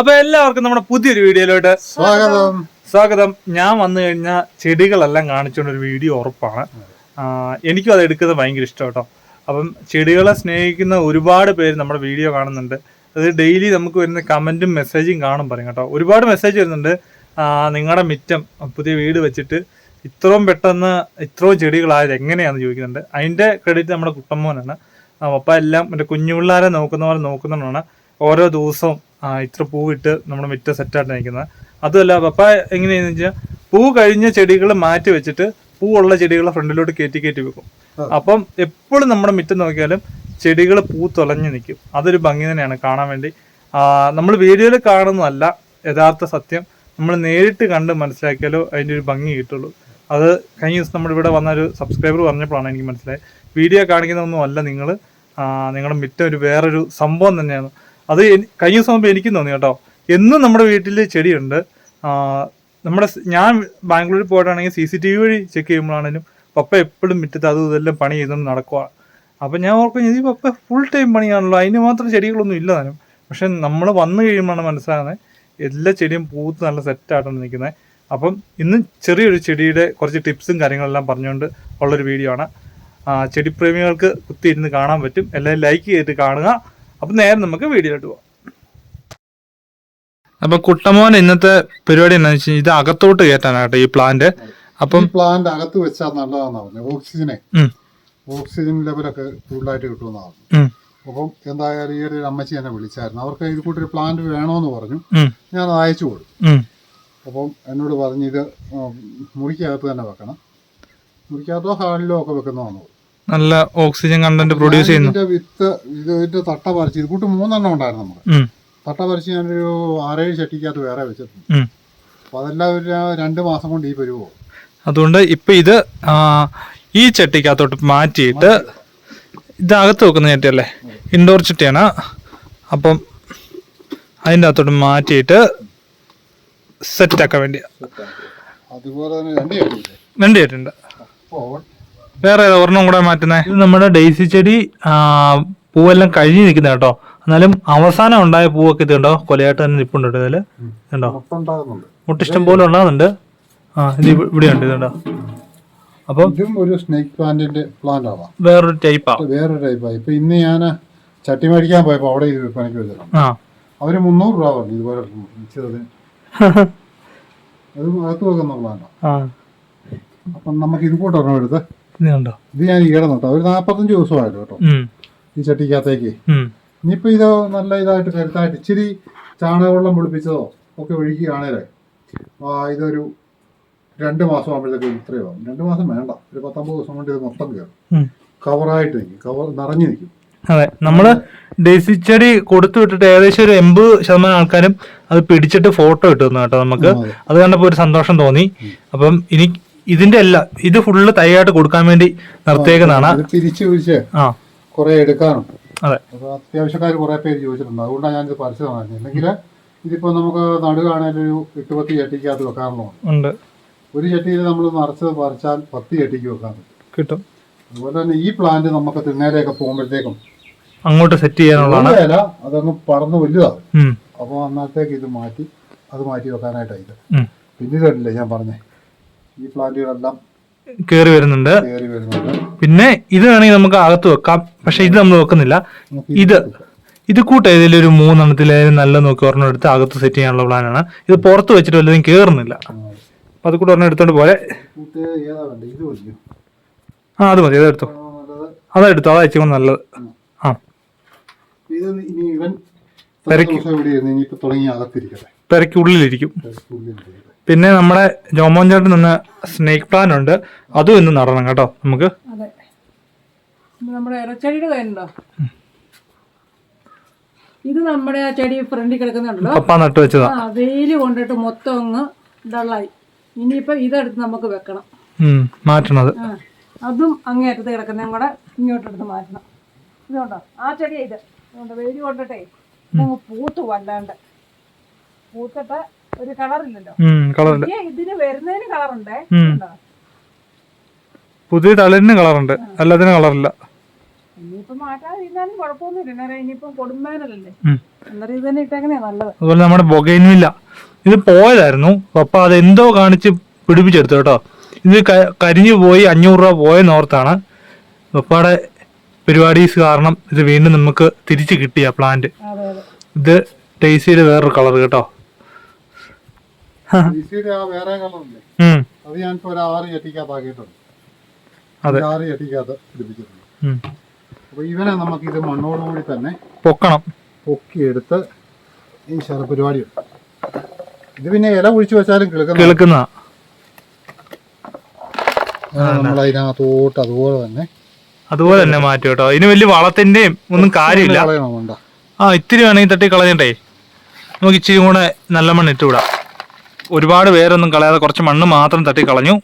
അപ്പൊ എല്ലാവർക്കും നമ്മുടെ പുതിയൊരു വീഡിയോയിലോട്ട് സ്വാഗതം. സ്വാഗതം. ഞാൻ വന്നു കഴിഞ്ഞാൽ ചെടികളെല്ലാം കാണിച്ചുകൊണ്ട് ഒരു വീഡിയോ ഉറപ്പാണ്. എനിക്കും അത് എടുക്കുന്നത് ഭയങ്കര ഇഷ്ടം കേട്ടോ. അപ്പം ചെടികളെ സ്നേഹിക്കുന്ന ഒരുപാട് പേര് നമ്മുടെ വീഡിയോ കാണുന്നുണ്ട്. അത് ഡെയിലി നമുക്ക് വരുന്ന കമന്റും മെസ്സേജും കാണും പറയും കേട്ടോ. ഒരുപാട് മെസ്സേജ് വരുന്നുണ്ട്. നിങ്ങളുടെ മിറ്റം പുതിയ വീട് വെച്ചിട്ട് ഇത്രയും പെട്ടെന്ന് ഇത്രയും ചെടികളായത് എങ്ങനെയാണെന്ന് ചോദിക്കുന്നുണ്ട്. അതിന്റെ ക്രെഡിറ്റ് നമ്മുടെ കുട്ടമ്മോനാണ്. അപ്പം എല്ലാം മറ്റേ കുഞ്ഞു പിള്ളേരെ നോക്കുന്ന പോലെ നോക്കുന്നതാണ് ഓരോ ദിവസവും ഇത്ര പൂവിട്ട് നമ്മുടെ മിറ്റം സെറ്റായിട്ട് നിൽക്കുന്നത്. അതുമല്ല പപ്പ എങ്ങനെയാന്ന് വെച്ചാൽ പൂ കഴിഞ്ഞ ചെടികൾ മാറ്റി വെച്ചിട്ട് പൂവുള്ള ചെടികളെ ഫ്രണ്ടിലോട്ട് കയറ്റി കയറ്റി വെക്കും. അപ്പം എപ്പോഴും നമ്മുടെ മിറ്റം നോക്കിയാലും ചെടികൾ പൂ തുളഞ്ഞു നിൽക്കും. അതൊരു ഭംഗി തന്നെയാണ് കാണാൻ വേണ്ടി. നമ്മൾ വീഡിയോയിൽ കാണുന്നതല്ല യഥാർത്ഥ സത്യം. നമ്മൾ നേരിട്ട് കണ്ട് മനസ്സിലാക്കിയാലോ അതിന്റെ ഒരു ഭംഗി കിട്ടുള്ളൂ. അത് കഴിഞ്ഞ ദിവസം നമ്മുടെ ഇവിടെ വന്ന ഒരു സബ്സ്ക്രൈബർ പറഞ്ഞപ്പോഴാണ് എനിക്ക് മനസ്സിലായത്. വീഡിയോ കാണിക്കുന്നതൊന്നും അല്ല നിങ്ങൾ. നിങ്ങളുടെ മിറ്റം ഒരു വേറൊരു സംഭവം തന്നെയാണ്. അത് കഴിഞ്ഞ ദിവസം ആകുമ്പോൾ എനിക്കും തോന്നി കേട്ടോ. എന്നും നമ്മുടെ വീട്ടിൽ ചെടിയുണ്ട്. നമ്മുടെ ഞാൻ ബാംഗ്ലൂരിൽ പോയിട്ടാണെങ്കിൽ സി സി ടി വി വഴി ചെക്ക് ചെയ്യുമ്പോഴാണെങ്കിലും പപ്പ എപ്പോഴും മുറ്റത്ത് അതും ഇതെല്ലാം പണി ചെയ്തുകൊണ്ട് നടക്കുവാണ് അപ്പം ഞാൻ ഓർക്കും ഈ പപ്പ ഫുൾ ടൈം പണിയാണല്ലോ. അതിന് മാത്രം ചെടികളൊന്നും ഇല്ല താനും. പക്ഷെ നമ്മൾ വന്നു കഴിയുമ്പോഴാണ് മനസ്സിലാകുന്നത് എല്ലാ ചെടിയും പൂത്ത് നല്ല സെറ്റായിട്ടാണ് നിൽക്കുന്നത് അപ്പം ഇന്ന് ചെറിയൊരു ചെടിയുടെ കുറച്ച് ടിപ്സും കാര്യങ്ങളെല്ലാം പറഞ്ഞുകൊണ്ട് ഉള്ളൊരു വീഡിയോ ആണ്. ചെടിപ്രേമികൾക്ക് കുത്തിയിരുന്ന് കാണാൻ പറ്റും. എല്ലാവരും ലൈക്ക് ചെയ്തിട്ട് കാണുക. അപ്പം നേരെ നമുക്ക് വീഡിയോയിലോട്ട് പോവാം. അപ്പൊ കുട്ടമോൻ ഇന്നത്തെ പരിപാടി എന്താണെന്ന് വെച്ചാൽ ഇത് അകത്തോട്ട് കയറ്റാനാട്ടോ ഈ പ്ലാന്റ് അപ്പം പ്ലാന്റ് അകത്ത് വെച്ചാൽ നല്ലതാണെന്നാ പറഞ്ഞത് ഓക്സിജനെ ഓക്സിജൻ ലെവലൊക്കെ കൂടുതലായിട്ട് കിട്ടുമെന്നാ പറഞ്ഞു. അപ്പം എന്തായാലും ഈ ഒരു അമ്മച്ചി എന്നെ വിളിച്ചായിരുന്നു. അവർക്ക് ഇത് കൂട്ടൊരു പ്ലാന്റ് വേണമെന്ന് പറഞ്ഞു. ഞാൻ അത് അയച്ചു കൊടുത്തു. അപ്പം എന്നോട് പറഞ്ഞു ഇത് മുറിക്കകത്ത് തന്നെ വെക്കണം. മുറിക്കകത്തോ ഹാളിലോ ഒക്കെ വെക്കുന്നതാണ് പറഞ്ഞു. നല്ല ഓക്സിജൻ കണ്ടന്റ് പ്രൊഡ്യൂസ് ചെയ്യുന്നു. വിത്ത് ഇത് ഇതിന്റെ തട്ട പറിച്ച് ഇത് കൂട്ട് മൂന്നെണ്ണം ഉണ്ടായിരുന്നു നമുക്ക് തട്ട പറിച്ച് ഞാനൊരു ആറേഴ് ചട്ടിക്കകത്ത് വേറെ വെച്ചിട്ടുണ്ട്. അപ്പൊ അതെല്ലാം ഒരു രണ്ട് മാസം കൊണ്ട് ഈ പരുവോ? അതുകൊണ്ട് ഇപ്പൊ ഇത് ഈ ചട്ടിക്കകത്തോട്ട് മാറ്റിയിട്ട് ഇതകത്ത് വെക്കുന്ന ചട്ടിയല്ലേ? ഇൻഡോർ ചട്ടിയാണ്. അപ്പം അതിന്റെ അകത്തോട്ട് മാറ്റിയിട്ട് സെറ്റാക്കാൻ വേണ്ടിയാണ് അതുപോലെ തന്നെ രണ്ട് ചട്ടി രണ്ട് ചട്ടിയുണ്ട്. വേറെ ഒരെണ്ണം കൂടെ മാറ്റുന്നത് ഇത് നമ്മുടെ ഡെയ്സി ചെടി പൂവെല്ലാം കഴിഞ്ഞ് നിൽക്കുന്ന കേട്ടോ. എന്നാലും അവസാനം ഉണ്ടായ പൂവൊക്കെ ഇത് കണ്ടോ കൊലയായിട്ട് തന്നെ നിപ്പുണ്ട് ഇതിൽ ഉണ്ടോ കണ്ടോ മുട്ടിഷ്ടം പോലെ ഉണ്ടാകുന്നുണ്ട്. ആ ഇത് ഇവിടെ ഉണ്ട് ഇതുണ്ടോ? അപ്പൊ ഇതും ഒരു സ്നേക്ക് പ്ലാന്റിന്റെ പ്ലാന്റ് ആവാം. വേറൊരു ടൈപ്പാ വേറൊരു ടൈപ്പാ ഇപ്പൊ ഇന്ന് ഞാൻ ചട്ടി മേടിക്കാൻ പോയപ്പോ അവിടെ ഇത് പണിക്ക് വെച്ചിട്ടുണ്ട്. ആ. അവർ മുന്നൂറ് രൂപ പറഞ്ഞു ഇതുപോലെ അത് അകത്ത് വെക്കുന്ന പ്ലാന്റാ ആ. അപ്പം നമുക്ക് ഇത് കൂടെ ഒരെണ്ണം എടുത്ത് കണ്ടോ ഇത് ഞാൻ ഈടെ നട്ടോ ഒരു നാപ്പത്തഞ്ച് ദിവസമായിട്ട് കേട്ടോ. ഈ ചട്ടിക്കകത്തേക്ക്. ഇനിയിപ്പോ ഇത് നല്ല ഇതായിട്ട് കരുത്തായിട്ട് ഇച്ചിരി ചാണകവെള്ളം പൊളിപ്പിച്ചതോ ഒക്കെ ഒഴുകിയാണേലേ ഇതൊരു രണ്ട് മാസം ആകുമ്പോഴത്തേക്ക് ഇത്രയോ ആവും. രണ്ട് മാസം വേണ്ട. ഒരു പത്തൊമ്പത് ദിവസം കൊണ്ട് ഇത് മൊത്തം കയറും. കവറായിട്ട് നിൽക്കും. കവർ നിറഞ്ഞു നിൽക്കും. അതെ. നമ്മൾ ഡെയ്സി ചെടി കൊടുത്തു വിട്ടിട്ട് ഏകദേശം ഒരു എൺപത് ശതമാനം ആൾക്കാരും അത് പിടിച്ചിട്ട് ഫോട്ടോ ഇട്ടു തന്നു കേട്ടോ നമുക്ക്. അതെ. അത് കണ്ടപ്പോ ഒരു സന്തോഷം തോന്നി. അപ്പം ഇനി ഇതിന്റെ അല്ല ഇത് ഫുള്ള് തൈയായിട്ട് കൊടുക്കാൻ വേണ്ടി നിർത്തിയേക്കുന്നതാണ്. തിരിച്ചു പിരിച്ച് ആ. കുറെ എടുക്കാനും. അതെ. അത്യാവശ്യക്കാർ കുറെ പേര് ചോദിച്ചിട്ടുണ്ട്. അതുകൊണ്ടാണ് ഞാനിത് പരസ്യം പറഞ്ഞത് അല്ലെങ്കിൽ ഇതിപ്പോ നമുക്ക് നടുകാണേലും ഒരു എട്ട് പത്ത് ചട്ടിക്കകത്ത് വെക്കാറുള്ളതാണ് ഉണ്ട്. ഒരു ചട്ടിയിൽ നമ്മൾ നിറച്ചത് പറിച്ചാൽ പത്ത് ചട്ടിക്ക് വെക്കാൻ കിട്ടും. അതുപോലെ തന്നെ ഈ പ്ലാന്റ് നമുക്ക് തിണ്ണേലൊക്കെ പോകുമ്പോഴത്തേക്കും അങ്ങോട്ട് സെറ്റ് ചെയ്യാനുള്ളതാണ്. ഇല അതങ്ങ് പറന്ന് വലുതാകും അപ്പൊ അപ്പോൾ അന്നത്തേക്ക് ഇത് മാറ്റി അത് മാറ്റി വെക്കാനായിട്ടാണ് ഇത്. പിന്നെ ഇതല്ലേ ഞാൻ പറഞ്ഞേ? ഈ പ്ലാന്റുകളെല്ലാം കേറി വരുന്നുണ്ട്. കയറി വരുന്നുണ്ട്. പിന്നെ ഇത് വേണമെങ്കിൽ നമുക്ക് അകത്ത് വെക്കാം. പക്ഷെ ഇത് നമ്മൾ വെക്കുന്നില്ല. ഇത് ഇത് കൂട്ട് ഏതെങ്കിലും ഒരു മൂന്നെണ്ണത്തിലേലും നല്ല നോക്കി ഒരെണ്ണം എടുത്ത് അകത്ത് സെറ്റ് ചെയ്യാനുള്ള പ്ലാനാണ് ഇത് പുറത്ത് വെച്ചിട്ട് വല്ലതും കേറുന്നില്ല. അപ്പൊ അത് കൂടെ ഒരെണ്ണം എടുത്തോണ്ട് പോലെ ആ അത് മതി. അതെടുത്തോ അതെടുത്തു അതാ ഇച്ചിരി നല്ലത്. ആ. ഇത് ഇനി പിന്നെ നമ്മുടെ ജോമോൻ ചേട്ടൻ നിന്ന് സ്നേക്ക് പ്ലാൻ ഉണ്ട്. അതും ഇന്ന് നടണം കേട്ടോ. നമുക്ക് ഇത് നമ്മുടെ ഇറച്ചെടിയുടെ കയ്യിലുണ്ടോ? ഇത് നമ്മുടെ ആ ചെടി ഫ്രണ്ടിൽ കിടക്കുന്നുണ്ടല്ലോ. പപ്പ നട്ട് വെച്ചതാ. വെയിൽ കൊണ്ടിട്ട് മൊത്തം അങ്ങ് ഡള്ളായി. ഇനിയിപ്പോ ഇതെടുത്ത് നമുക്ക് വെക്കണം. മാറ്റണം മാറ്റണത് അതും അങ്ങേറ്റത്ത് കിടക്കുന്നതും കൂടെ ഇങ്ങോട്ടെടുത്ത് മാറ്റണം. ഇതുകൊണ്ടോ ആ ചെടിയാ ഇത്. വെയിൽ കൊണ്ടിട്ടേ പൂത്ത് വല്ലാണ്ട്. പൂത്തിട്ട് ഒരു കളറില്ലല്ലോ കളറുണ്ട് ഇതിന് വരുന്നതിന് കളറുണ്ടേ? പുതിയ തളിരിന് കളറുണ്ട് അല്ലാതിന് കളറില്ല അതുപോലെ നമ്മുടെ ബൊഗൈൻവില്ല ഇത് പോയതായിരുന്നു. പപ്പ അത് എന്തോ കാണിച്ച് പിടിപ്പിച്ചെടുത്തു കേട്ടോ. ഇത് കരിഞ്ഞു പോയി അഞ്ഞൂറ് രൂപ പോയെന്നോർത്താണ് പപ്പയുടെ പരിപാടീസ് കാരണം ഇത് വീണ്ടും നമുക്ക് തിരിച്ചു കിട്ടിയ പ്ലാന്റ് ഇത് ടേസ്റ്റ് ചെയ്ത് വേറൊരു കളർ കേട്ടോ. ഡിസിയുടെ ആ വേറെ കളറില്ലേ? അത് ഞാനിപ്പോ ഒരു ആറ് ചട്ടിക്കകത്താക്കിയിട്ടുണ്ട് ആറ് ചട്ടിക്കകത്ത് പിടിപ്പിച്ചിട്ടുണ്ട്. അപ്പൊ ഇവനെ നമുക്ക് ഇത് മണ്ണോടുകൂടി തന്നെ പൊക്കണം. പൊക്കിയെടുത്ത് ഈ ശര പരിപാടിയുണ്ട് ഇത് പിന്നെ ഇല കുഴിച്ചു വെച്ചാലും കിളുക്കുന്ന നമ്മൾ അതിനകത്തോട്ട് അതുപോലെ തന്നെ അതുപോലെ തന്നെ മാറ്റും കേട്ടോ. ഇതിന് വലിയ വളത്തിന്റെയും ഒന്നും കാര്യമില്ല. ആ ഇത്തിരി വേണമെങ്കിൽ തട്ടി കളഞ്ഞിട്ടേ നമുക്ക് ഇച്ചിരി കൂടെ നല്ല മണ്ണ് ഇട്ടുവിടാം ഒരുപാട് പേരൊന്നും കളയാതെ കുറച്ച് മണ്ണ് മാത്രം തട്ടി കളഞ്ഞു.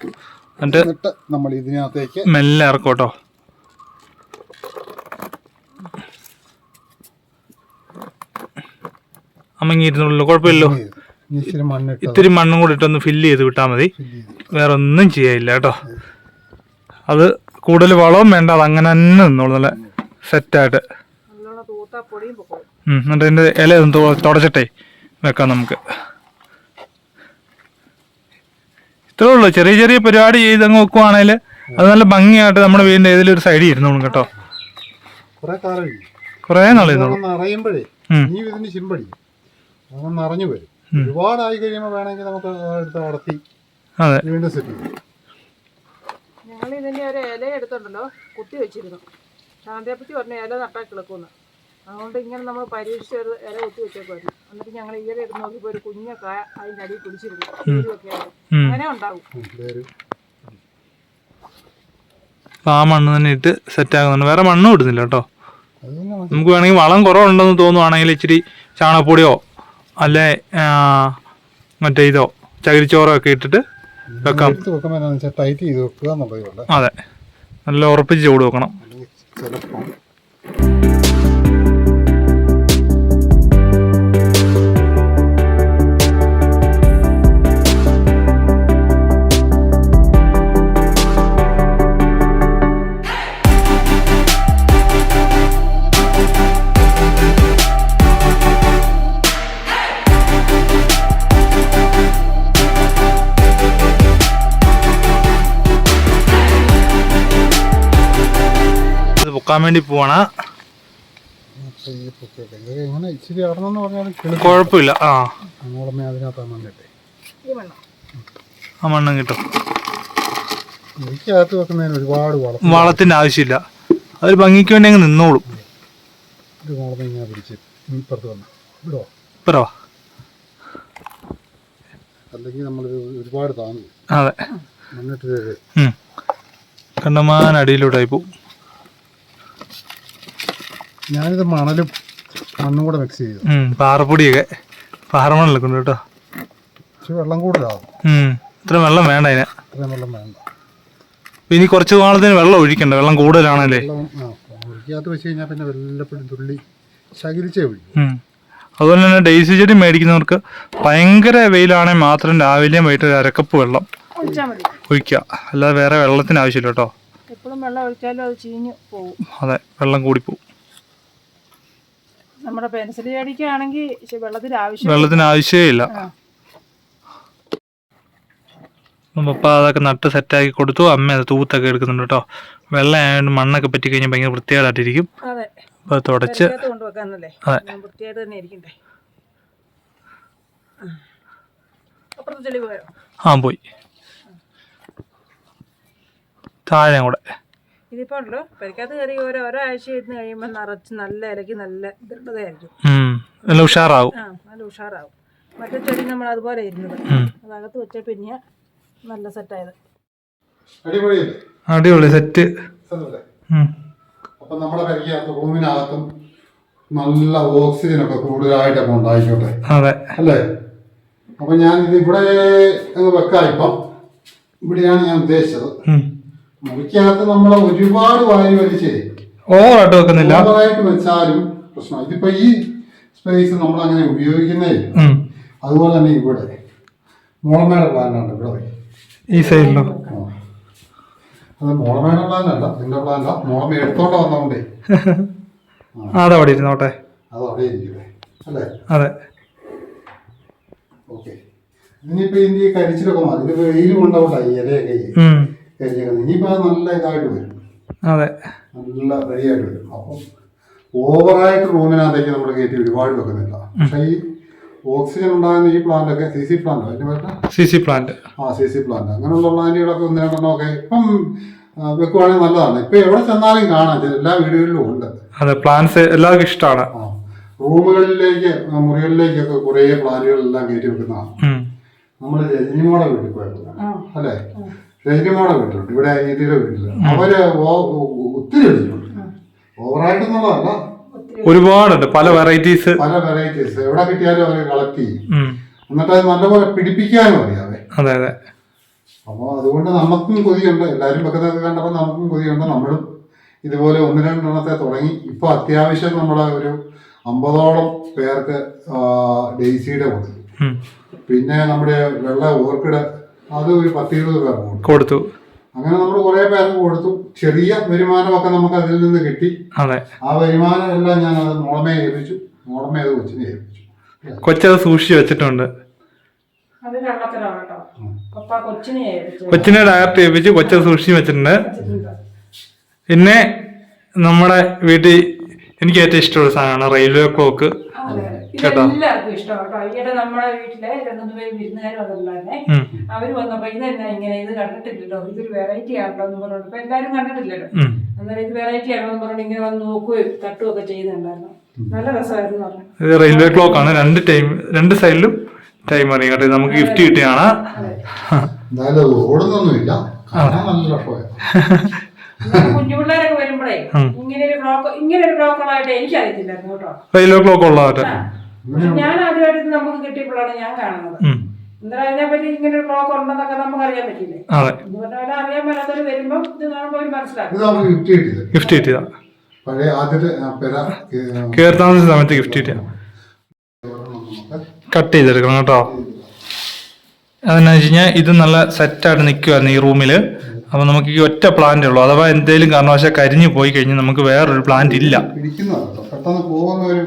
എന്നിട്ട് നമ്മൾ ഇതിനകത്തേക്ക് മെല്ലെ ഇറക്കോട്ടോ. കേട്ടോ അമ്മങ്ങി ഇരുന്നുള്ളൂ കുഴപ്പമില്ലല്ലോ ഇത്തിരി മണ്ണും കൂടി ഇട്ടൊന്ന് ഫില്ല് ചെയ്ത് വിട്ടാൽ മതി. വേറെ ഒന്നും ചെയ്യാനില്ല കേട്ടോ. അത് കൂടുതൽ വളവും വേണ്ട അത് അങ്ങനെ തന്നെ നിന്നോളൂ നല്ല സെറ്റായിട്ട് എന്നിട്ട് ഇതിന്റെ ഇല ഒന്ന് തുടച്ചിട്ടേ വെക്കാം നമുക്ക്. ഇത്രേ ഉള്ളൂ. ചെറിയ ചെറിയ പരിപാടി ചെയ്ത് അങ്ങ് വെക്കുവാണെങ്കിൽ അത് നല്ല ഭംഗിയായിട്ട് നമ്മുടെ വീടിന്റെ ഏതെങ്കിലും ഒരു സൈഡിൽ ഇരുന്നോളും കേട്ടോ. കുറെ നാൾ ഇരുന്നോളും. നിറയുമ്പോഴേ ഉം. ഇനി ഇതിന് ചിമ്പടി. അങ്ങനെ നിറഞ്ഞു വരും. ഒരുപാടായി കഴിയുമ്പോൾ വേണമെങ്കിൽ നമുക്ക് എടുത്ത് വളർത്തി അതെ. വീണ്ടും സെറ്റ് ചെയ്യും. ഞങ്ങൾ ഇതിന്റെ ഒരു ഇല എടുത്തുണ്ടല്ലോ കുത്തി വെച്ചിരുന്നു. ശാന്തപ്പറ്റി പറഞ്ഞ ഇല നട്ടാൽ കിളക്കുമെന്ന് അതുകൊണ്ട് ഇങ്ങനെ നമ്മൾ പരീക്ഷിച്ച് ഒരു ഇല കുത്തി വെച്ചേക്കുമായിരുന്നു എന്നിട്ട് ഞങ്ങൾ ഈ ഇല എടുത്ത് നോക്കിയപ്പോൾ ഒരു കുഞ്ഞൊക്കെ അതിന്റെ അതിന്റെ അടിയിൽ പിടിച്ചിരുന്നു. ആയിട്ട്. അങ്ങനെ ഉണ്ടാവും. ആ മണ്ണ് തന്നെ ഇട്ട് സെറ്റ് ആകുന്നുണ്ട് വേറെ മണ്ണും ഇടുന്നില്ല കേട്ടോ. നമുക്ക് വേണമെങ്കിൽ വളം കുറവുണ്ടെന്ന് തോന്നുവാണെങ്കിൽ ഇച്ചിരി ചാണകപ്പൊടിയോ അല്ലെ ആ, മറ്റേ ഇതോ ചകിരിച്ചോറോ ഒക്കെ ഇട്ടിട്ട് വെക്കാം. എടുത്ത് വെക്കുമ്പോൾ എന്താണെന്ന് വെച്ചാൽ ടൈറ്റ് ചെയ്ത് വെക്കുക എന്നുള്ളതേ ഉള്ളൂ. അതെ. നല്ല ഉറപ്പിച്ച് ചൂട് വെക്കണം. ചിലപ്പം ഇത് പൊക്കാൻ വേണ്ടി പോവാണ്. ഇങ്ങനെ ഇച്ചിരി പറഞ്ഞാൽ കുഴപ്പമില്ല ആ. അതിനകത്ത് മണ്ണിട്ടെ ആ മണ്ണും കിട്ടും. എനിക്കകത്ത് വെക്കുന്നതിന് ഒരുപാട് വളം വളത്തിന്റെ ആവശ്യമില്ല. അതൊരു ഭംഗിക്ക് വേണ്ടി അങ്ങ് നിന്നോളും. ഇത് മോളെ ഇങ്ങനെ പിടിച്ച് ഇപ്പുറത്ത് വന്ന് അല്ലെങ്കിൽ ഒരുപാട് താങ്ങും അതെ. മണ്ണിട്ട് ഉം. ആയി പോകും ഞാനിത് മണലും മണ്ണും കൂടെ മിക്സ് ചെയ്തു. പാറപ്പൊടിയൊക്കെ. പാറമണ്ണിലൊക്കെ ഉണ്ട് കേട്ടോ. പക്ഷെ വെള്ളം കൂടുതലാവും. ഇത്ര വെള്ളം വേണ്ട അതിന്. ഇത്ര വെള്ളം വേണ്ട. ഇനി കുറച്ച് കാലത്തിന് വെള്ളം ഒഴിക്കണ്ട. വെള്ളം കൂടുതലാണല്ലേ? ഒഴിക്കാത്ത വെച്ച് കഴിഞ്ഞാൽ പിന്നെ വല്ലപ്പോഴും തുള്ളി ശകരിച്ചേ ഒഴിക്കും. അതുപോലെ തന്നെ ഡെയ്സി ചെടി മേടിക്കുന്നവർക്ക് ഭയങ്കര വെയിലാണെങ്കിൽ മാത്രം രാവിലെയും വൈകിട്ട് ഒരു അരക്കപ്പ് വെള്ളം ഒഴിച്ചാൽ മതി. ഒഴിക്കുക. അല്ലാതെ വേറെ വെള്ളത്തിന് ആവശ്യമില്ല കേട്ടോ. എപ്പോഴും വെള്ളം ഒഴിച്ചാലും അത് ചീഞ്ഞ് പോകും അതെ വെള്ളം കൂടിപ്പോവും. നമ്മുടെ പെൻസിൽ ചെടിക്കാണെങ്കിൽ വെള്ളത്തിന് ആവശ്യം വെള്ളത്തിന് ആവശ്യമേ ഇല്ല. പപ്പ അതൊക്കെ നട്ട് സെറ്റാക്കി കൊടുത്തു. അമ്മ അത് തൂത്തൊക്കെ എടുക്കുന്നുണ്ട് കേട്ടോ. വെള്ളം ആയതുകൊണ്ട് മണ്ണൊക്കെ പറ്റി കഴിഞ്ഞാൽ ഭയങ്കര വൃത്തികേടായിട്ടിരിക്കും. അതെ. അപ്പോൾ അത് തുടച്ച് ആ. പോയി? താഴെ കൂടെ ഇതിപ്പോ ഉണ്ടല്ലോ. പരിക്കാത്ത കയറി ഓരോ ഓരോ ആഴ്ച ഇരുന്ന് കഴിയുമ്പോൾ നിറച്ച് നല്ല ഇലക്ക് നല്ല ദൃഢതയായിരിക്കും ഉം. നല്ല ഉഷാറാവും. ആ നല്ല ഉഷാറാവും. മറ്റേ ചെടി നമ്മൾ അതുപോലെ ഇരുന്നത്. അതകത്ത് വെച്ച പിന്നെ നല്ല സെറ്റായത് അടിപൊളി. സെറ്റ് അപ്പൊ നമ്മളെ പരിക്കാത്ത നമ്മുടെ റൂമിനകത്തും നല്ല ഓക്സിജൻ ഒക്കെ കൂടുതലായിട്ടൊക്കെ ഉണ്ടായിക്കോട്ടെ. അതെ. അല്ലേ? അപ്പൊ ഞാൻ ഇത് ഇവിടെ വെക്കാം ഇപ്പം. ഇവിടെയാണ് ഞാൻ ഉദ്ദേശിച്ചത്. മുറിക്കകത്ത് നമ്മൾ ഒരുപാട് വായു വലിച്ച്. ഓവറായിട്ട് വെക്കുന്നില്ല. ഓവറായിട്ട് വെച്ചാലും പ്രശ്നം ഇതിപ്പോ ഈ സ്പേസ് നമ്മൾ അങ്ങനെ ഉപയോഗിക്കുന്നേ. അതുപോലെ തന്നെ ഇവിടെ. മോളമേടെ പ്ലാനാണ് ഇവിടെ. ഈ സൈഡിലോ അത് മോളമേടെ പ്ലാനല്ല നിന്റെ പ്ലാനല്ല മോളമ എടുത്തോണ്ട് വന്നോണ്ടേ. അതവിടെ ഇരുന്നോട്ടെ. അത് അവിടെ ഇരിക്കട്ടെ. അല്ലേ? അതെ. ഓക്കെ. ഇനിയിപ്പോ ഇതിന്റെ കരിച്ചിലൊക്കെ മാറി. ഇത് വെയിൽ കൊണ്ടോട്ടാ ഈ ഇലയൊക്കെ കരിഞ്ഞേക്കുന്നത് ഇനിയിപ്പോ അത് നല്ല ഇതായിട്ട് വരും. അതെ. നല്ല റെഡിയായിട്ട് വരും. അപ്പം ഓവറായിട്ട് റൂമിനകത്തേക്ക് നമ്മൾ കയറ്റി ഒരുപാട് വെക്കുന്നില്ല. പക്ഷേ ഈ ഓക്സിജൻ ഉണ്ടാകുന്ന ഈ പ്ലാന്റ് ഒക്കെ C C plant C C plant ആ സി സി പ്ലാന്റ് അങ്ങനെയുള്ള പ്ലാന്റുകളൊക്കെ ഒന്ന് ഒക്കെ ഇപ്പം വെക്കുവാണെങ്കിൽ നല്ലതാണ്. ഇപ്പൊ എവിടെ ചെന്നാലും കാണാം. എല്ലാ വീടുകളിലും ഉണ്ട്. അതെ പ്ലാന്റ്സ് എല്ലാവർക്കും ഇഷ്ടമാണ്. റൂമുകളിലേക്ക് മുറികളിലേക്കൊക്കെ കുറേ പ്ലാന്റുകളെല്ലാം കയറ്റി വെക്കുന്നതാണ്. നമ്മൾ രജനിമോടെ വീട്ടിൽ പോയത് അല്ലേ? രജനിമോടെ വീട്ടിലുണ്ട് ഇവിടെ അനിയത്തിയുടെ വീട്ടിൽ. അവർ ഒത്തിരി എടുത്തിട്ടുണ്ട് ഓവറായിട്ടെന്നുള്ളതല്ല. ഒരുപാടുണ്ട്. പല വെറൈറ്റീസ് പല വെറൈറ്റീസ് എവിടെ കിട്ടിയാലും അവരെ കളക്ട് ചെയ്യും. എന്നിട്ട് അത് നല്ലപോലെ പിടിപ്പിക്കാനും അറിയാവേ അതെ അതെ. അപ്പോൾ അതുകൊണ്ട് നമുക്കും കൊതിയുണ്ട്. എല്ലാവരും പക്കത്തെ കണ്ടപ്പോൾ നമുക്കും കൊതിയുണ്ട്. നമ്മളും ഇതുപോലെ ഒന്ന് രണ്ടെണ്ണത്തെ തുടങ്ങി. ഇപ്പോൾ അത്യാവശ്യം നമ്മളെ ഒരു അമ്പതോളം പേർക്ക് ഡെയ്സിയുടെ കൊടുത്തു. പിന്നെ നമ്മുടെ വെള്ള ഓർക്കിഡ് അത് ഒരു പത്തിരുപത് പേർക്ക് കൊടുത്തു. കൊടുത്തു. അങ്ങനെ നമ്മൾ കുറെ പേർക്ക് കൊടുത്തു. ചെറിയ വരുമാനമൊക്കെ നമുക്ക് അതിൽ നിന്ന് കിട്ടി. അതെ. ആ വരുമാനം എല്ലാം ഞാൻ അത് മോളമേ ഏൽപ്പിച്ചു. മോളമേ അത് കൊച്ചിനെ ഏൽപ്പിച്ചു. കൊച്ചത് സൂക്ഷിച്ചു വെച്ചിട്ടുണ്ട്. കൊച്ചിനെ ഡയറക്റ്റ് ഏൽപ്പിച്ച്. കൊച്ചത് സൂക്ഷിച്ചു വെച്ചിട്ടുണ്ട്. വെച്ചിട്ടുണ്ട്. പിന്നെ നമ്മുടെ വീട്ടിൽ എനിക്ക് ഏറ്റവും ഇഷ്ടമുള്ള സാധനമാണ് റെയിൽവേ ക്ലോക്ക്. ഇതെല്ലാവർക്കും ഇഷ്ടമാണ് കേട്ടോ. ഈയിടെ നമ്മുടെ വീട്ടിലെ രണ്ടു പേര് വിരുന്നുകാർ വന്നിട്ടുണ്ടായിരുന്നേ. അവർ വന്നപ്പോ തന്നെ ഇങ്ങനെ ഇത് കണ്ടിട്ടില്ലല്ലോ ഇതൊരു വെറൈറ്റി ആണല്ലോ എന്ന് പറഞ്ഞോണ്ട് ഇപ്പൊ എല്ലാരും കണ്ടിട്ടില്ലല്ലോ. അന്നേരം ഇത് വെറൈറ്റി ആണോ എന്ന് പറഞ്ഞു ഇങ്ങനെ വന്ന് നോക്കുകയും ഒക്കെ ചെയ്യുന്നുണ്ടായിരുന്നു. നല്ല രസമായിരുന്നു പറഞ്ഞു ഇത് റെയിൽവേ ക്ലോക്ക് ആണ്. രണ്ട് ടൈം രണ്ട് സൈഡിലും ടൈം അറിയാം കേട്ടോ. ഇത് നമുക്ക് ഗിഫ്റ്റ് കിട്ടിയാണ് ഓടുന്നൊന്നുമില്ല. കുഞ്ഞു പിള്ളേരൊക്കെ വരുമ്പോഴേ ഇങ്ങനെ ഒരു ക്ലോക്ക് ഇങ്ങനെ ഒരു ക്ലോക്കുകളായിട്ട് എനിക്കറിയത്തില്ലായിരുന്നു കേട്ടോ. റെയിൽവേ ക്ലോക്ക് ഉള്ളതായിട്ട്. ഞാൻ ആദ്യമായിട്ട് ഇത് നമുക്ക് കിട്ടിയപ്പോഴാണ് ഞാൻ കാണുന്നത്. എന്തായാലും അതിനെപ്പറ്റി ഇങ്ങനെ ഒരു ക്ലോക്ക് ഉണ്ടെന്നൊക്കെ നമുക്ക് അറിയാൻ പറ്റില്ലേ? അറിയാൻ മേലാത്തവര് വരുമ്പോൾ ഇത് കാണുമ്പോൾ മനസ്സിലാക്കും. ഗിഫ്റ്റ് കിട്ടിയത്. പഴയ ആദ്യത്തെ കയറി സമയത്ത് ഗിഫ്റ്റ് കിട്ടിയ. കട്ട് ചെയ്തെടുക്കണം കേട്ടോ. അതെന്നു വെച്ച് കഴിഞ്ഞാൽ ഇത് നല്ല സെറ്റായിട്ട് നിൽക്കുമായിരുന്നു ഈ റൂമിൽ അപ്പോൾ നമുക്ക് ഈ ഒറ്റ പ്ലാന്റ് ഉള്ളൂ. അഥവാ എന്തെങ്കിലും കാരണവശാൽ കരിഞ്ഞു പോയി കഴിഞ്ഞാൽ നമുക്ക് വേറൊരു പ്ലാന്റ് ഇല്ല. പെട്ടെന്ന് പോകുന്ന ഒരു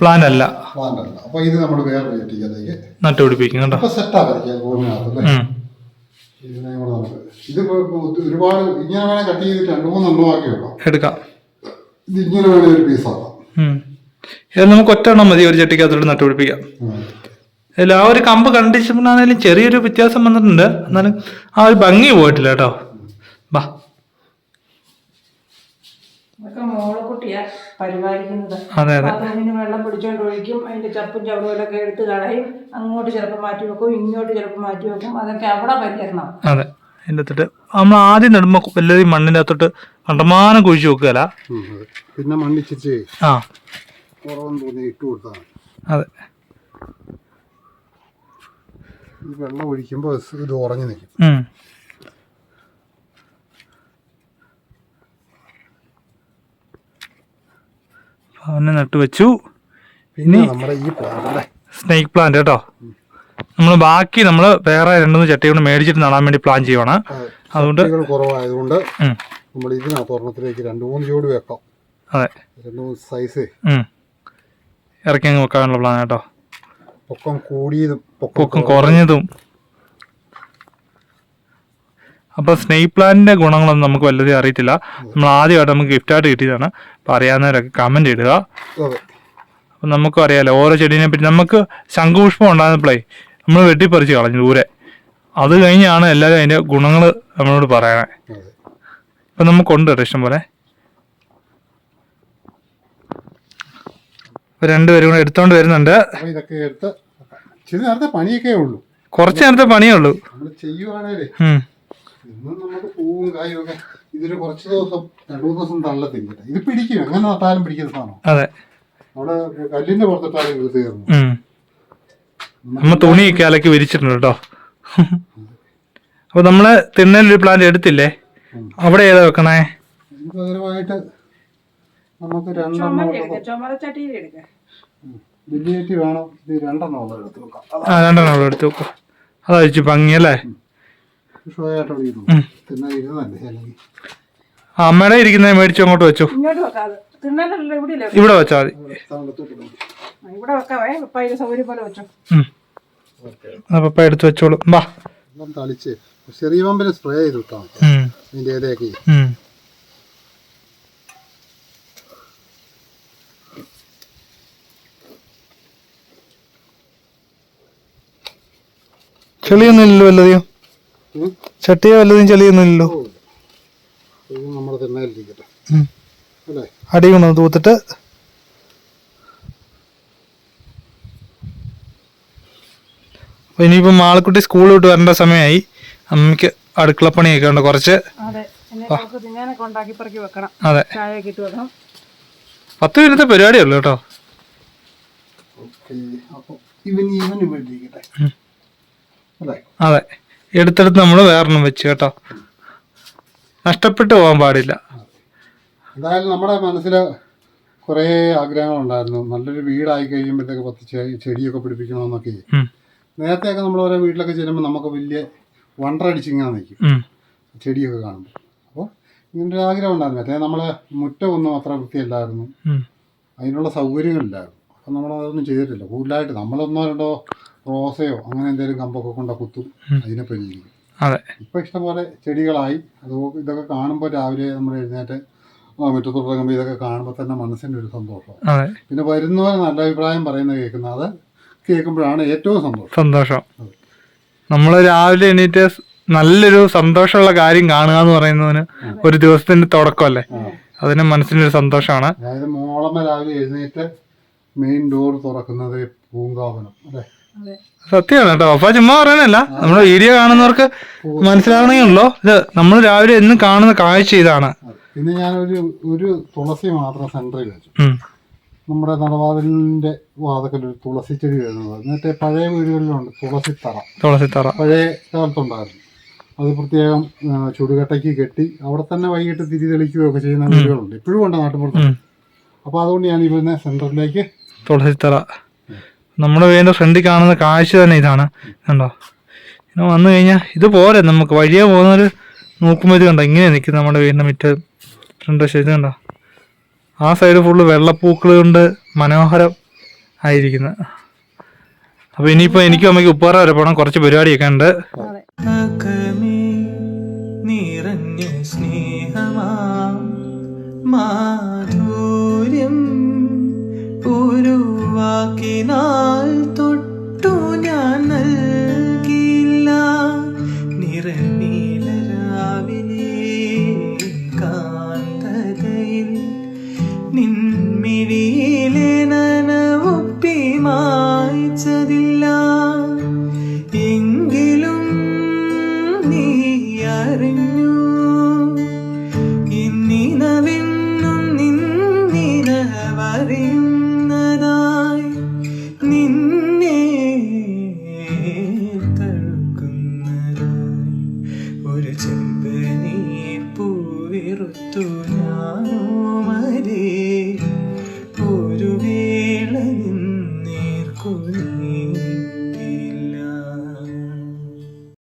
പ്ലാൻ അല്ല. പ്ലാന്റ് അല്ല. അപ്പൊ ഇത് നമ്മൾ വേറെ നട്ടുപിടിപ്പിക്കും കേട്ടോ. ഇത് ഇപ്പൊ ഒരുപാട് ഇങ്ങനെ വേണേൽ കട്ട് ചെയ്തിട്ട് രണ്ട് മൂന്നെണ്ണം ആക്കി വെക്കാം. എടുക്കാം. ഇത് ഇങ്ങനെ ഒരു നമുക്ക് ഒറ്റ എണ്ണം മതി. ഒരു ചട്ടിക്കകത്തോട്ട് നട്ടുപിടിപ്പിക്കാം. അല്ല ആ ഒരു കമ്പ് കണ്ടിച്ചപ്പോഴാണെങ്കിലും ചെറിയൊരു വ്യത്യാസം വന്നിട്ടുണ്ട്. എന്നാലും ആ ഒരു ഭംഗി പോയിട്ടില്ല കേട്ടോ. ബാ. അതെ അതെ. വെള്ളം പിടിച്ചോണ്ട് ഒഴിക്കും അതിന്റെ ചപ്പും ചവറുകളൊക്കെ എടുത്ത് കളയും അങ്ങോട്ട് ചിലപ്പോൾ മാറ്റി വെക്കും ഇങ്ങോട്ട് ചിലപ്പോൾ മാറ്റി വെക്കും അതൊക്കെ അവിടെ പരിചരണം. അതെ അതിന്റെ അകത്തോട്ട്. നമ്മൾ ആദ്യം നടുമ്പോൾ വല്ലതും മണ്ണിന്റെ അകത്തോട്ട് കണ്ടമാനം കുഴിച്ചു വെക്കുകയല്ല. പിന്നെ മണ്ണിച്ചിച്ച് ആ. കുറവെന്ന് തോന്നി ഇട്ട് കൊടുത്താണ് അതെ. ഈ വെള്ളം ഒഴിക്കുമ്പോൾ ഇത് ഉറഞ്ഞു നിൽക്കും പാവനെ അവനെ നട്ടു വെച്ചു. പിന്നെ നമ്മുടെ ഈ സ്നേക്ക് പ്ലാന്റ് കേട്ടോ. നമ്മൾ ബാക്കി നമ്മൾ വേറെ രണ്ടുമൂന്ന് ചട്ടി കൊണ്ട് മേടിച്ചിട്ട് നടാൻ വേണ്ടി പ്ലാൻ ചെയ്യുവാണ്. അതുകൊണ്ട് കുറവായതുകൊണ്ട് നമ്മൾ ഇതിനകത്ത് ഒരെണ്ണത്തിലേക്ക് രണ്ട് മൂന്ന് ജോഡി വെക്കാം. അതെ. രണ്ട് മൂന്ന് സൈസ്. ഇറക്കി അങ്ങ് വെക്കാനുള്ള പ്ലാൻ കേട്ടോ. പൊക്കം കൂടിയതും പൊക്കം കുറഞ്ഞതും. അപ്പോൾ സ്നേക് പ്ലാന്റിന്റെ ഗുണങ്ങളൊന്നും നമുക്ക് വല്ലതും അറിയത്തില്ല. നമ്മൾ ആദ്യമായിട്ട് നമുക്ക് ഗിഫ്റ്റ് ഗിഫ്റ്റായിട്ട് കിട്ടിയതാണ്. അപ്പോൾ അറിയാവുന്നവരൊക്കെ കമന്റ് ഇടുക. അപ്പൊ അപ്പം നമുക്കും അറിയാലോ ഓരോ ചെടീനെ പറ്റി. നമുക്ക് ശംഖുപുഷ്പം പ്ലേ നമ്മൾ വെട്ടിപ്പറിച്ച് കളഞ്ഞു ദൂരെ. അത് കഴിഞ്ഞാണ് എല്ലാവരും അതിന്റെ ഗുണങ്ങൾ നമ്മളോട് പറയണേ ഇപ്പം നമുക്കുണ്ട് കേട്ടോ ഇഷ്ടം പോലെ രണ്ടുപേരും കൂടെ എടുത്തോണ്ട് വരുന്നുണ്ട്. ഇതൊക്കെ എടുത്ത് ഇച്ചിരി നേരത്തെ പണിയൊക്കെ ഉള്ളൂ. കുറച്ച് നേരത്തെ പണിയേ ഉള്ളൂ. നമ്മൾ ചെയ്യുവാണേലേ. ഉം. ഇന്നും നമുക്ക് പൂവും കായും ഒക്കെ കുറച്ച് ദിവസം രണ്ടു മൂന്ന് ദിവസം തള്ളത്തില്ല ഇത് പിടിക്കും. എങ്ങനെ നട്ടാലും പിടിക്കുന്ന സാധനം. അതെ. കല്ലിന്റെ പുറത്തിട്ടാലും ഇത് തീർന്നു ഉം. നമ്മ തുണിയൊക്കെ അലക്കി വിരിച്ചിട്ടുണ്ട് കേട്ടോ. അപ്പൊ നമ്മൾ തിണ്ണലൊരു പ്ലാന്റ് എടുത്തില്ലേ? അവിടെ ഏതാ വെക്കണേ? പകരമായിട്ട് നമുക്ക് രണ്ടെണ്ണം വേണം. ഇത് രണ്ടെണ്ണം ഉള്ളത് എടുത്ത് വെക്കാം. ആ രണ്ടെണ്ണം അവിടെ എടുത്ത് വെക്കാം. അതാ വെച്ചു ഭംഗിയല്ലേ ഇരുന്നു? ഇരുന്നല്ലേ അല്ലെങ്കിൽ? അമ്മയുടെ ഇരിക്കുന്നത് മേടിച്ചു അങ്ങോട്ട് വെച്ചു. ഇവിടെ വെച്ചാ വെച്ചാൽ മതി ഇവിടെ വെക്കാവേ പപ്പയുടെ സൗകര്യം പോലെ വെച്ചോ. പപ്പ എടുത്ത് വെച്ചോളൂ. വാ തളിച്ച്. ചെറിയ പമ്പിൽ സ്പ്രേ ചെയ്ത് വിട്ടാൽ മതി. ഉം. ഇതിന്റെ ചെളിയൊന്നും ഇല്ലല്ലോ വല്ലതെയോ ചട്ടിയോ വല്ലതും ചെളിയൊന്നും ഇല്ലല്ലോ ഇത് നമ്മുടെ തിണ്ണയിലിരിക്കട്ടെ ഉം. അല്ലേ? അടി കൊണ്ടു തൂത്തിട്ട് ഇനിയിപ്പോ മാളക്കുട്ടി സ്കൂൾ വിട്ട് വരേണ്ട സമയമായി. അമ്മയ്ക്ക് അടുക്കളപ്പണിയൊക്കെ ഉണ്ട്. കുറച്ച് അതെ. പത്ത് മിനിറ്റത്തെ പരിപാടിയുള്ളൂ കേട്ടോ ഓക്കെ അപ്പം ഇവൻ ഇവന് വേണ്ടിയിരിക്കട്ടെ ഉം. അല്ലേ അതെ. എടുത്തെടുത്ത് നമ്മൾ വേറൊന്നും വെച്ചു കേട്ടോ. നഷ്ടപ്പെട്ടു പോകാൻ പാടില്ല. എന്തായാലും നമ്മുടെ മനസ്സിൽ കുറേ ആഗ്രഹങ്ങളുണ്ടായിരുന്നു. നല്ലൊരു വീടായി കഴിയുമ്പോഴത്തേക്ക് പത്ത് ചെടിയൊക്കെ പിടിപ്പിക്കണമെന്നൊക്കെ. നേരത്തെ നേരത്തെയൊക്കെ നമ്മൾ ഓരോ വീട്ടിലൊക്കെ ചെല്ലുമ്പോൾ നമുക്ക് വലിയ വണ്ടറടിച്ചിങ്ങനെ നിൽക്കും. ചെടിയൊക്കെ കാണുമ്പോൾ അപ്പോൾ ഇങ്ങനെ ഒരു ആഗ്രഹം ഉണ്ടായിരുന്നു മറ്റേ നമ്മളെ മുറ്റമൊന്നും അത്ര വൃത്തിയല്ലായിരുന്നു. അതിനുള്ള സൗകര്യങ്ങളില്ലായിരുന്നു. അപ്പം നമ്മൾ അതൊന്നും ചെയ്തിട്ടില്ല. കൂടുതലായിട്ട് നമ്മളൊന്നോ രണ്ടോ റോസയോ അങ്ങനെ എന്തെങ്കിലും കമ്പൊക്കെ കൊണ്ട കുത്തും അതിനെ പരിഹരിക്കും അതെ. ഇപ്പൊ ഇഷ്ടംപോലെ ചെടികളായി. അത് ഇതൊക്കെ കാണുമ്പോൾ രാവിലെ നമ്മൾ എഴുന്നേറ്റ് മുറ്റത്തോട്ട് മുറ്റത്തോട്ടിറങ്ങുമ്പോൾ ഇതൊക്കെ കാണുമ്പോൾ തന്നെ മനസ്സിന്റെ ഒരു സന്തോഷം. പിന്നെ വരുന്നവർ നല്ല അഭിപ്രായം പറയുന്നത് കേൾക്കുന്നത് അത് കേൾക്കുമ്പോഴാണ് ഏറ്റവും സന്തോഷം. സന്തോഷം. നമ്മൾ രാവിലെ എണീറ്റ് നല്ലൊരു സന്തോഷമുള്ള കാര്യം കാണുക എന്ന് പറയുന്നതിന് ഒരു ദിവസത്തിന്റെ തുടക്കമല്ലേ? അതിന് മനസ്സിനൊരു സന്തോഷമാണ്. അതായത് മോളമ്മ രാവിലെ എഴുന്നേറ്റ് മെയിൻ ഡോർ തുറക്കുന്നത് പൂങ്കാവനം അല്ലേ? സത്യമാണ് കേട്ടോ. അപ്പ ചുമ്മാ പറയാനല്ല നമ്മുടെ വീഡിയോ കാണുന്നവർക്ക് മനസ്സിലാവണമെങ്കിലോ ഇത് നമ്മൾ രാവിലെ എന്നും കാണുന്ന കാഴ്ച ഇതാണ്. പിന്നെ ഞാൻ ഒരു ഒരു തുളസി മാത്രം സെന്ററിൽ വെച്ചു. നമ്മുടെ നടവാതിലിന്റെ വാതക്കൽ ഒരു തുളസി ചെടി വരുന്നത്. എന്നിട്ട് പഴയ വീടുകളിലുണ്ട്. തുളസി തറ തുളസിത്തറ. പഴയ കാലത്തുണ്ടായിരുന്നു. അത് പ്രത്യേകം ചുടുകട്ടയ്ക്ക് കെട്ടി അവിടെ തന്നെ വൈകിട്ട് തിരി തെളിക്കുകയൊക്കെ ചെയ്യുന്ന വീടുകളുണ്ട്. ഇപ്പോഴും ഉണ്ട് നാട്ടുപുറത്ത് അപ്പൊ അപ്പോൾ അതുകൊണ്ട് ഞാൻ ഇവിടുന്ന് സെന്ററിലേക്ക് തുളസിത്തറ. നമ്മുടെ വീടിന്റെ ഫ്രണ്ടിൽ കാണുന്ന കാഴ്ച തന്നെ ഇതാണ്. കണ്ടോ? ഇങ്ങനെ വന്നു കഴിഞ്ഞാൽ ഇത് പോരെ നമുക്ക്. വഴിയേ പോകുന്നവർ നോക്കുമ്പോൾ ഇത് കണ്ടോ? ഇങ്ങനെ നിൽക്കും നമ്മുടെ വീടിന്റെ മുറ്റം. ഫ്രണ്ട് വശം ഇത് കണ്ടോ? ആ സൈഡ് ഫുള്ള് വെള്ളപ്പൂക്കൾ കൊണ്ട് മനോഹരം ആയിരിക്കുന്നത് അപ്പൊ ഇനിയിപ്പോ എനിക്കും അമ്മയ്ക്ക് ഉപ്പാറ വരെ പോകണം കുറച്ച് പരിപാടിയൊക്കെ ഉണ്ട്. നിറഞ്ഞ സ്നേഹമാ വാക്കിനാൽ തൊട്ടു ഞാൻ നൽകില്ല. നിറനീല രാവിലെ കാന്തതയിൽ നിൻമിഴിയിലെ നനവുപ്പി മായ്ച്ചതിൽ